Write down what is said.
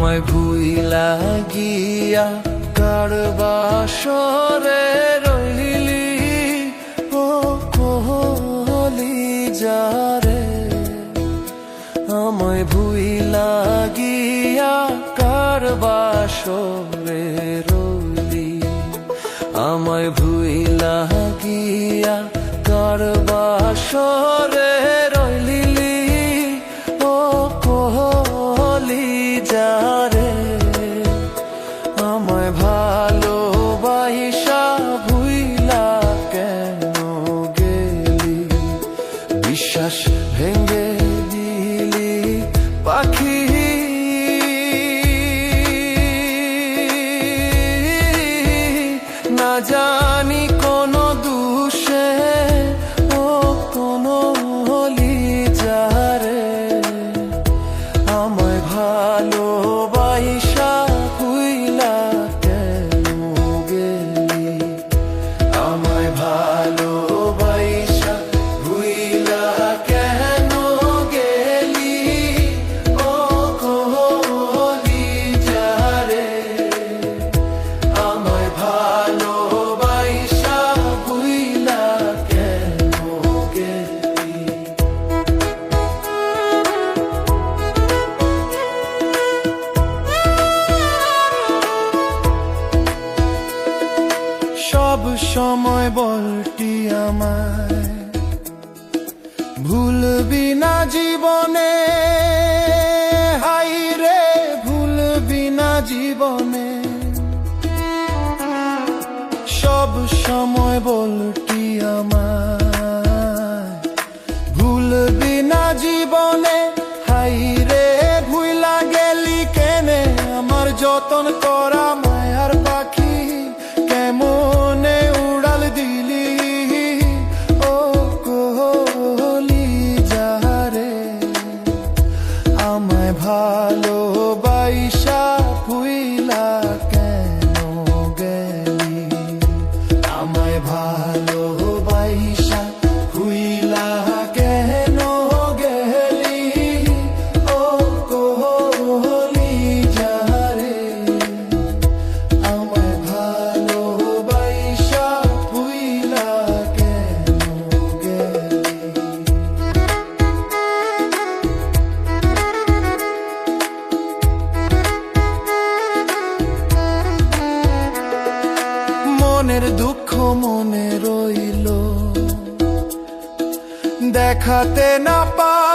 আমায় ভুইলা গিয়া কারবা সরে রইলি? ও কোহলি যারে? আমায় ভুইলা গিয়া কারবা সরে রইলি? আমায় ভুইলা গিয়া কারবা সরে যারে সময় বলটি আমায়। ভুলবি না জীবনে, হাই রে, ভুলবি না জীবনে। সব সময় বলটি আমায়। আমায় ভালোবাইসা ফুইলা মনের দুঃখ মনে রইল। দেখাতে না পা